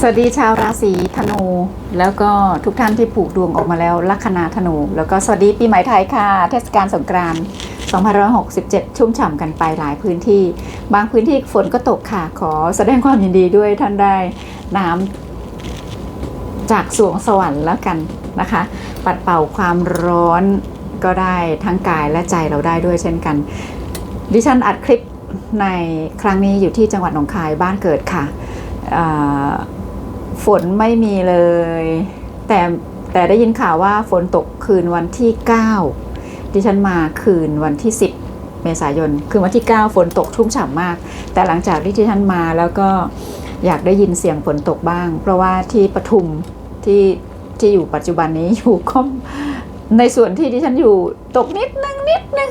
สวัสดีชาวราศีธนู แล้วก็ทุกท่านที่ผูกดวงออกมาแล้วลัคนาธนู แล้วก็สวัสดีปีใหม่ไทยค่ะ เทศกาลสงกรานต์2567 ชุ่มฉ่ำกันไปหลายพื้นที่ บางพื้นที่ฝนก็ตกค่ะ ขอแสดงความยินดีด้วยท่านได้น้ำจากสวงสวรรค์แล้วกันนะคะ ปัดเป่าความร้อนก็ได้ทั้งกายและใจเราได้ด้วยเช่นกัน ดิฉันอัดคลิปในครั้งนี้อยู่ที่จังหวัดหนองคายบ้านเกิดค่ะ ฝนไม่มีเลย แต่แต่ได้ยินข่าวว่าฝนตกคืนวันที่ 9 ดิฉันมาคืนวันที่ 10 เมษายน คืนวันที่ 9 ฝนตกชุ่มฉ่ำมาก แต่หลังจากที่ดิฉันมาแล้วก็อยากได้ยินเสียงฝนตกบ้าง เพราะว่าที่ปทุมที่ที่อยู่ปัจจุบันนี้อยู่ก็ในส่วนที่ดิฉันอยู่ตกนิดนึงนิดนึง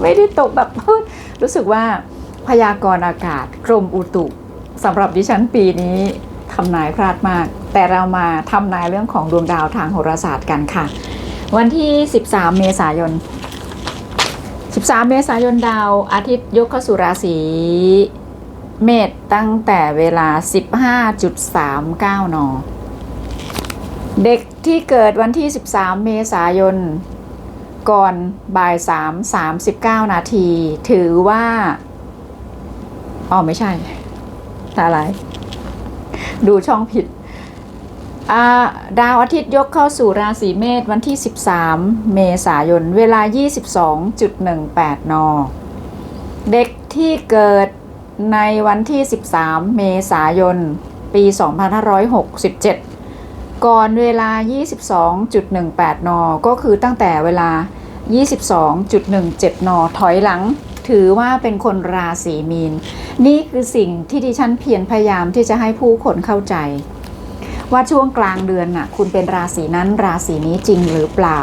ไม่ได้ตกแบบรู้สึกว่าพยากรณ์อากาศกรมอุตุสำหรับดิฉันปีนี้ ทำนายพลาดมาก แต่เรามาทำนายเรื่องของดวงดาวทางโหราศาสตร์กันค่ะ วันที่ 13 เมษายน 13 เมษายนดาวอาทิตย์ยกเข้าสู่ราศีเมษตั้งแต่เวลา 15.39 น เด็กที่เกิดวันที่ 13 เมษายน ก่อนบ่ายสามสามสิบเก้านาที ถือว่า อ๋อ ไม่ใช่ แต่อะไร ดูช่องผิดดาวอาทิตย์ยกเข้าสู่ราศีเมษวันที่ 13 เมษายน เวลา 22.18 น เด็กที่เกิดในวันที่ 13 เมษายน ปี 2567 ก่อนเวลา 22.18 น ก็คือตั้งแต่เวลา 22.17 น ถอยหลัง ถือว่าเป็นคนราศีมีน นี่คือสิ่งที่ดิฉันเพียรพยายามที่จะให้ผู้คนเข้าใจ ว่าช่วงกลางเดือนน่ะ คุณเป็นราศีนั้นราศีนี้จริงหรือเปล่า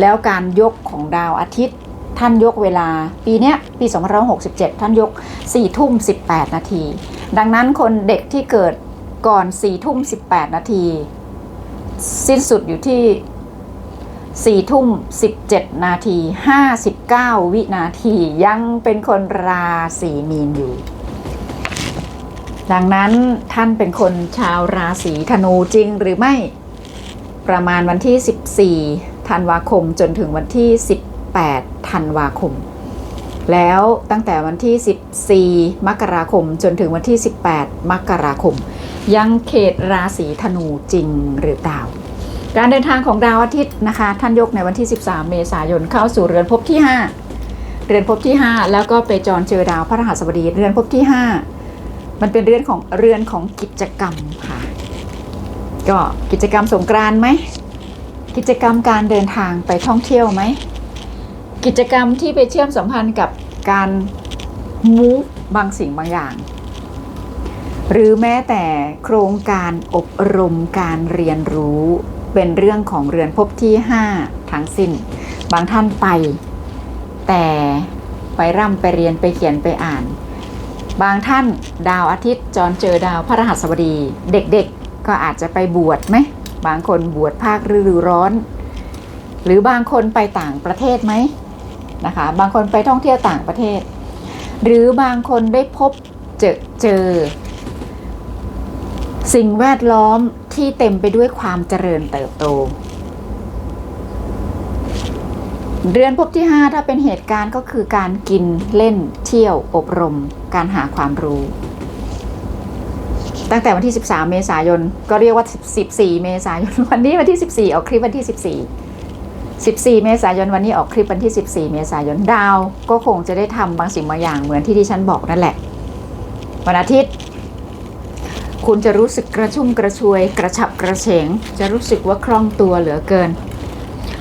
แล้วการยกของดาวอาทิตย์ท่านยกเวลา ปีเนี้ยปี2567 ท่านยก4ทุ่ม18 นาที ดังนั้นคนเด็กที่เกิดก่อน4ทุ่ม18 นาที สิ้นสุดอยู่ที่ 4ทุ่ม17นาที59วินาทียังเป็นคนราศีมีนอยู่ ดังนั้นท่านเป็นคนชาวราศีธนูจริงหรือไม่ ประมาณวันที่ 14 ธันวาคมจนถึงวันที่ 18 ธันวาคม แล้วตั้งแต่วันที่ 14 มกราคมจนถึงวันที่ 18 มกราคม ยังเขตราศีธนูจริงหรือเปล่า การเดินทางของดาวอาทิตย์นะคะ ท่านยกในวันที่ 13 เมษายนเข้าสู่เรือนภพที่ 5 เรือนภพที่ 5 แล้วก็ไปจรเจอดาวพระรหัสบดีเรือนภพที่ 5 มันเป็นเรือนของเรือนของกิจกรรมค่ะ ก็กิจกรรมสงกรานต์ไหมกิจกรรมการเดินทางไปท่องเที่ยวไหมกิจกรรมที่ไปเชื่อมสัมพันธ์กับการมูฟบางสิ่งบางอย่าง หรือแม้แต่โครงการอบรมการเรียนรู้ เป็นเรื่องของเรือนภพที่ 5 ทั้งสิ้น บางท่านไป แต่ไปร่ำไปเรียนไปเขียนไปอ่าน บางท่านดาวอาทิตย์จรเจอดาวพระรหัสบดี เด็กๆก็อาจจะไปบวชไหมบางคนบวชภาคฤดูร้อน หรือบางคนไปต่างประเทศไหมนะคะ บางคนไปท่องเที่ยวต่างประเทศ หรือบางคนได้พบเจอเจอ สิ่งแวดล้อม ที่เต็มไปด้วยความเจริญเติบโต เดือนพบที่ 5 ถ้าเป็นเหตุการณ์ก็คือการกินเล่นเที่ยวอบรม การหาความรู้ ตั้งแต่วันที่ 13 เมษายน ก็เรียกว่า 14 เมษายน วันนี้วันที่ 14 ออกคลิปวันที่ 14 14 เมษายนวันนี้ออกคลิปวันที่ 14 เมษายนดาว ก็คงจะได้ทำบางสิ่งบางอย่างเหมือนที่ที่ฉันบอกนั่นแหละ วันอาทิตย์ คุณจะรู้สึกกระชุ่มกระชวย กระฉับกระเฉง จะรู้สึกว่าคล่องตัวเหลือเกิน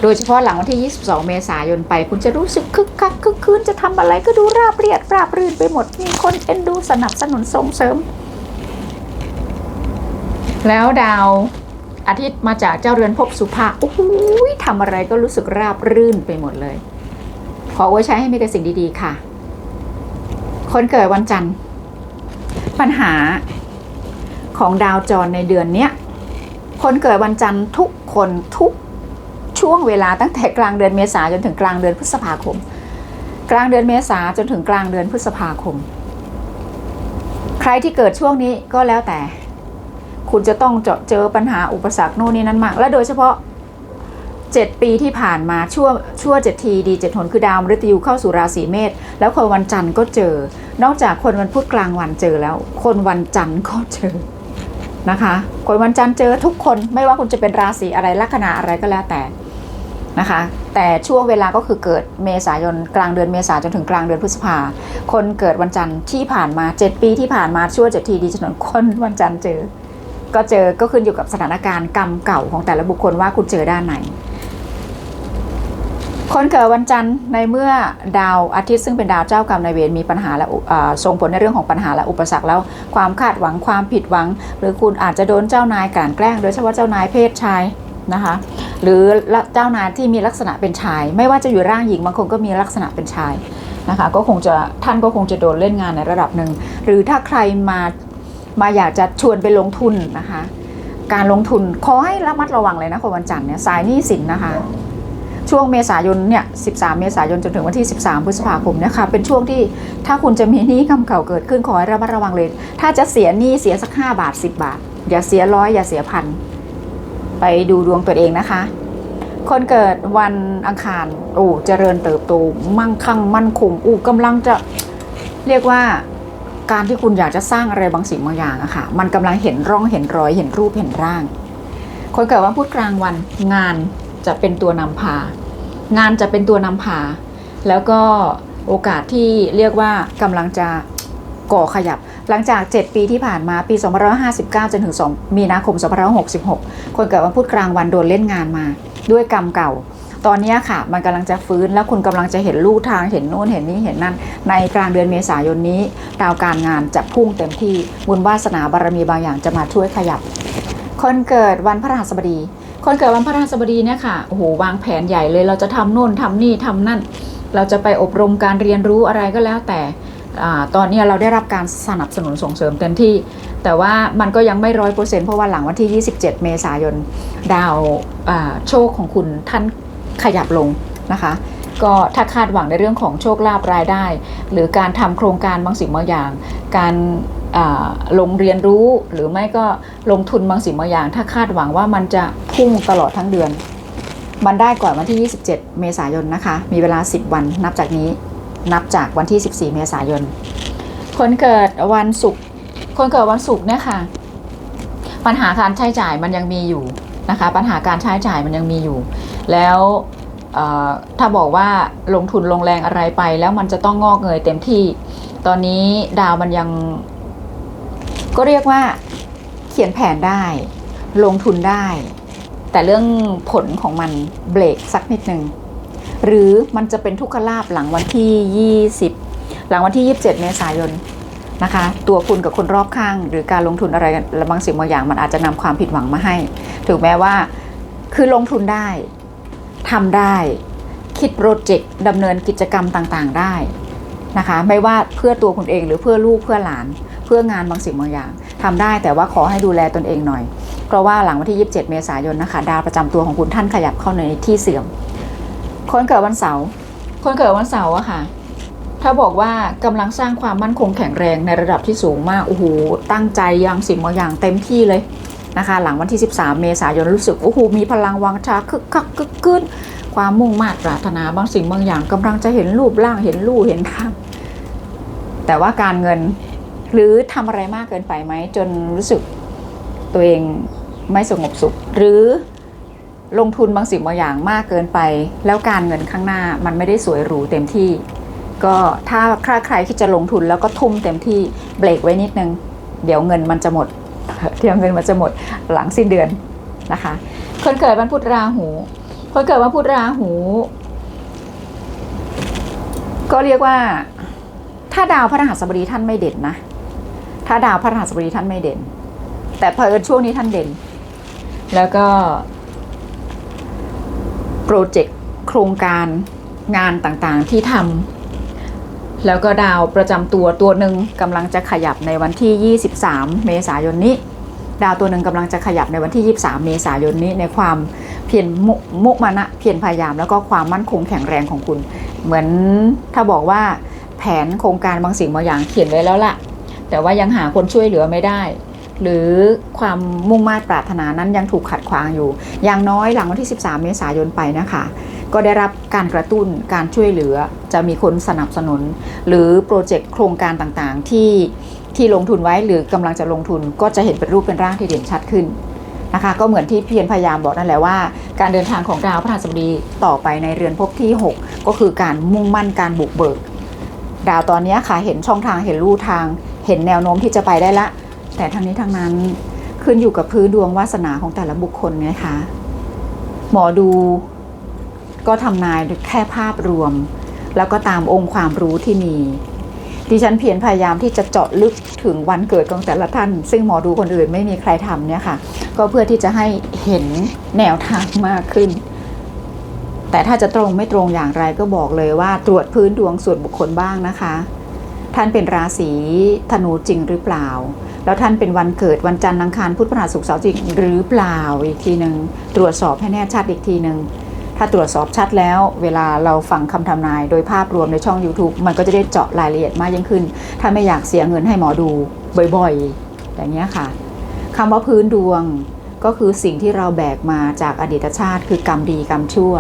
โดยเฉพาะหลังวันที่ 22 เมษายนไป คุณจะรู้สึกคึกคักคึกคืนจะทำอะไรก็ดูราบเรียบราบรื่นไปหมด มีคนเอ็นดูสนับสนุนส่งเสริม แล้วดาวอาทิตย์มาจากเจ้าเรือนภพสุภาโอ้โหทำอะไรก็รู้สึกราบรื่นไปหมดเลย ขอไว้ใช้ให้มีแต่สิ่งดีๆค่ะ คนเกิดวันจันทร์ ปัญหา ของดาวจรในเดือนเนี้ยคนเกิดวันจันทร์ทุกคนทุกช่วงเวลาตั้งแต่กลางเดือนเมษาจนถึงกลางเดือนพฤษภาคม กลางเดือนเมษาจนถึงกลางเดือนพฤษภาคม ใครที่เกิดช่วงนี้ก็แล้วแต่ คุณจะต้องเจอเจอปัญหาอุปสรรคโน่นนี่นั่นมาก และโดยเฉพาะ 7 ปีที่ผ่านมาชั่วชั่วเจ็ดทีดีเจ็ดหนคือดาวมฤตยูเข้าสู่ราศีเมษแล้วคนวันจันทร์ก็เจอ นอกจากคนวันพุธกลางวันเจอแล้ว คนวันจันทร์ก็เจอ นะคะคนวันจันทร์เจอทุกคนไม่ว่าคุณจะเป็นราศีอะไรลัคนาอะไรก็แล้วแต่นะคะ แต่ช่วงเวลาก็คือเกิดเมษายนกลางเดือนเมษาจนถึงกลางเดือนพฤษภา คนเกิดวันจันทร์ที่ผ่านมา 7 ปีที่ผ่านมาชั่วเจ็ดทีดีจนคนวันจันทร์เจอ ก็เจอก็ขึ้นอยู่กับสถานการณ์กรรมเก่าของแต่ละบุคคลว่าคุณเจอด้านไหน คนเกิดวันจันทร์ในเมื่อดาวอาทิตย์ซึ่งเป็นดาวเจ้ากรรมนายเวรมีปัญหาและส่งผลในเรื่องของปัญหาและอุปสรรคแล้ว ความคาดหวังความผิดหวัง หรือคุณอาจจะโดนเจ้านายกลั่นแกล้ง โดยเฉพาะเจ้านายเพศชายนะคะหรือเจ้านายที่มีลักษณะเป็นชาย ไม่ว่าจะอยู่ร่างหญิงบางคนก็มีลักษณะเป็นชายนะคะก็คงจะท่านก็คงจะโดนเล่นงานในระดับหนึ่งหรือถ้าใครมามาอยากจะชวนไปลงทุนนะคะ การลงทุนขอให้ระมัดระวังเลยนะคนวันจันทร์เนี่ยสายหนี้สินนะคะ ช่วงเมษายนเนี่ย 13 เมษายนจนถึงวันที่ 13 พฤษภาคมนี่ยค่ะเป็นช่วงที่ถ้าคุณจะมีหนี้กำเก่าเกิดขึ้นขอให้ระมัดระวังเลย ถ้าจะเสียหนี้เสียสัก 5 บาท 10 บาท อย่าเสียร้อยอย่าเสียพัน ไปดูดวงตัวเองนะคะ คนเกิดวันอังคาร โอ้เจริญเติบโต มั่งคั่งมั่นคงอู้กำลังจะเรียกว่าการที่คุณอยากจะสร้างอะไรบางสิ่งบางอย่างอะค่ะ มันกำลังเห็นร่องเห็นรอยเห็นรูปเห็นร่าง คนเกิดวันพุธกลางวันงาน จะเป็นตัวนำพา งานจะเป็นตัวนำพา แล้วก็โอกาสที่เรียกว่ากำลังจะก่อขยับ หลังจาก 7 ปีที่ผ่านมาปี 2559 จนถึง 2 มีนาคม 2566 คนเกิดวันพุธกลางวันโดนเล่นงานมา ด้วยกรรมเก่า ตอนนี้ค่ะ มันกำลังจะฟื้นแล้วคุณกำลังจะเห็นลู่ทางเห็นโน่นเห็นนี้เห็นนั่น ในกลางเดือนเมษายนนี้ ดาวการงานจะพุ่งเต็มที่บุญวาสนาบารมีบางอย่างจะมาช่วยขยับ คนเกิดวันพฤหัสบดี คนเกิดวันพฤหัสบดีเนี่ยค่ะโอ้โหวางแผนใหญ่เลย เราจะทำโน่นทำนี่ทำนั่น เราจะไปอบรมการเรียนรู้อะไรก็แล้วแต่อตอนนี้เราได้รับการสนับสนุนส่งเสริมเต็มที่ แต่ว่ามันก็ยังไม่ร้อยเปอร์เซ็นต์เพราะว่าหลังวันที่ 27 เมษายน ดาวโชคของคุณท่านขยับลงนะคะก็ถ้าคาดหวังในเรื่องของโชคลาภรายได้ หรือการทำโครงการบางสิ่งบางอย่าง การ ลงเรียนรู้หรือไม่ก็ลงทุนบางสิ่งบางอย่าง ถ้าคาดหวังว่ามันจะพุ่งตลอดทั้งเดือน มันได้ก่อนวันที่ 27 เมษายนนะคะ มีเวลา 10 วันนับจากนี้นับจากวันที่ 14 เมษายน คนเกิดวันศุกร์คนเกิดวันศุกร์เนี่ยค่ะปัญหาการใช้จ่ายมันยังมีอยู่นะคะ ปัญหาการใช้จ่ายมันยังมีอยู่ แล้วถ้าบอกว่าลงทุนลงแรงอะไรไป แล้วมันจะต้องงอกเงยเต็มที่ ตอนนี้ดาวมันยัง ก็เรียกว่าเขียนแผนได้ ลงทุนได้ แต่เรื่องผลของมันเบรกสักนิดหนึ่งหรือมันจะเป็นทุกขลาบหลังวันที่ 20 หลังวันที่ 27 เมษายนนะคะตัวคุณกับคนรอบข้าง หรือการลงทุนอะไรบางสิ่งบางอย่าง มันอาจจะนำความผิดหวังมาให้ ถึงแม้ว่าคือลงทุนได้ทำได้ คิดโปรเจกต์ดำเนินกิจกรรมต่างๆได้นะคะไม่ว่าเพื่อตัวคุณเองหรือเพื่อลูกเพื่อหลาน เพื่องานบางสิ่งบางอย่างทำได้แต่ว่าขอให้ดูแลตนเองหน่อย เพราะว่าหลังวันที่ 27 เมษายนนะคะดาวประจำตัวของคุณท่านขยับเข้าในที่เสื่อม คนเกิดวันเสาร์คนเกิดวันเสาร์อะค่ะ ถ้าบอกว่ากำลังสร้างความมั่นคงแข็งแรงในระดับที่สูงมากโอ้โหตั้งใจยังสิ่งบางอย่างเต็มที่เลยนะคะ หลังวันที่ 13 เมษายนรู้สึกโอ้โหมีพลังวังชาคึกคักคึกคืนความมุ่งมา่ปรารถนาบางสิ่งบางอย่างกำลังจะเห็นรูปร่างเห็นลู่เห็นทางแต่ว่าการเงิน หรือทำอะไรมากเกินไปไหม จนรู้สึกตัวเองไม่สงบสุข หรือลงทุนบางสิ่งบางอย่างมากเกินไป แล้วการเงินข้างหน้ามันไม่ได้สวยหรูเต็มที่ ก็ถ้าใครใครที่จะลงทุนแล้วก็ทุ่มเต็มที่เบรกไว้นิดนึง เดี๋ยวเงินมันจะหมดเดี๋ยวเงินมันจะหมดหลังสิ้นเดือนนะคะ คนเกิดวันพุธราหู คนเกิดวันพุธราหู ก็เรียกว่าถ้าดาวพระรหัสบดีท่านไม่เด่นนะ ถ้าดาวพระรหัสบดีท่านไม่เด่น แต่เผอิญช่วงนี้ท่านเด่น แล้วก็ โปรเจกต์โครงการงานต่างๆที่ทำแล้วก็ดาวประจำตัวตัวหนึ่งกำลังจะขยับในวันที่ 23 เมษายนนี้ ดาวตัวหนึ่งกำลังจะขยับในวันที่ 23 เมษายนนี้ในความเพียรมุมุมานะเพียรพยายาม แล้วก็ความมั่นคงแข็งแรงของคุณ เหมือนถ้าบอกว่าแผนโครงการบางสิ่งบางอย่างเขียนไว้แล้วล่ะ แต่ว่ายังหาคนช่วยเหลือไม่ได้ หรือความมุ่งมา่ปรารถนานั้นยังถูกขัดขวางอยู่ อย่างน้อยหลังวันที่ 13 เมษายนไปนะคะ ก็ได้รับการกระตุ้นการช่วยเหลือจะมีคนสนับสนุน หรือโปรเจกต์โครงการต่างๆ ที่ที่ลงทุนไว้หรือกำลังจะลงทุนก็จะเห็นเป็นรูปเป็นร่างที่เด่นชัดขึ้นนะคะก็เหมือนที่เพียรพยายามบอกนั่นแหละว่า การเดินทางของดาวพฤหัสบดีต่อไปในเรือนภพที่ 6 ก็คือการมุ่งมั่นการบุกเบิก ดาวตอนนี้ค่ะเห็นช่องทางเห็นลู่ทาง เห็นแนวโน้มที่จะไปได้ละ แต่ทั้งนี้ทั้งนั้นขึ้นอยู่กับพื้นดวงวาสนาของแต่ละบุคคลไงคะหมอดูก็ทำนายแค่ภาพรวม แล้วก็ตามองค์ความรู้ที่มี ดิฉันเพียรพยายามที่จะเจาะลึกถึงวันเกิดของแต่ละท่าน ซึ่งหมอดูคนอื่นไม่มีใครทำเนี่ยค่ะ ก็เพื่อที่จะให้เห็นแนวทางมากขึ้น แต่ถ้าจะตรงไม่ตรงอย่างไรก็บอกเลยว่าตรวจพื้นดวงส่วนบุคคลบ้างนะคะ ท่านเป็นราศีธนูจริงหรือเปล่า แล้วท่านเป็นวันเกิดวันจันทร์อังคารพุธพฤหัสศุกร์เสาร์จริงหรือเปล่าอีกทีหนึ่งตรวจสอบให้แน่ชัดอีกทีหนึ่งถ้าตรวจสอบชัดแล้ว เวลาเราฟังคำทำนายโดยภาพรวมในช่อง YouTube มันก็จะได้เจาะรายละเอียดมากยิ่งขึ้น ถ้าไม่อยากเสียเงินให้หมอดูบ่อยๆ อย่างเงี้ค่ะคำว่าพื้นดวงก็คือสิ่งที่เราแบกมาจากอดีตชาติ คือกรรมดีกรรมชั่ว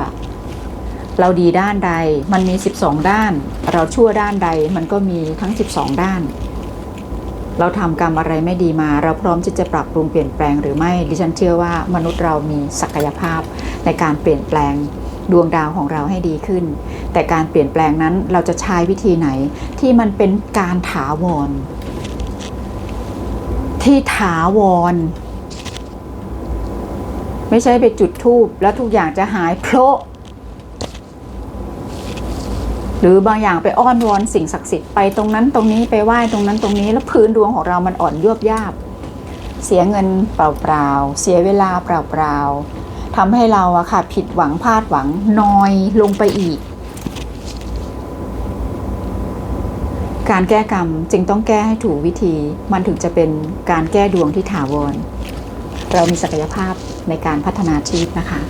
เราดีด้านใด มันมี 12 ด้าน เราชั่วด้านใด มันก็มีทั้ง 12 ด้าน เราทำกรรมอะไรไม่ดีมา เราพร้อมที่จะปรับปรุงเปลี่ยนแปลงหรือไม่ ดิฉันเชื่อว่ามนุษย์เรามีศักยภาพในการเปลี่ยนแปลงดวงดาวของเราให้ดีขึ้น แต่การเปลี่ยนแปลงนั้นเราจะใช้วิธีไหนที่มันเป็นการถาวร ที่ถาวร ไม่ใช่ไปจุดทูบแล้วทุกอย่างจะหายโพละ หรือบางอย่างไปอ้อนวอนสิ่งศักดิ์สิทธิ์ไปตรงนั้นตรงนี้ไปไหว้ตรงนั้นตรงนี้แล้วพื้นดวงของเรามันอ่อนยวบยาบ เสียเงินเปล่าๆ เสียเวลาเปล่าๆทำให้เราอะค่ะ ผิดหวังพลาดหวังนอยลงไปอีก การแก้กรรมจึงต้องแก้ให้ถูกวิธี มันถึงจะเป็นการแก้ดวงที่ถาวร เรามีศักยภาพในการพัฒนาชีวิตนะคะ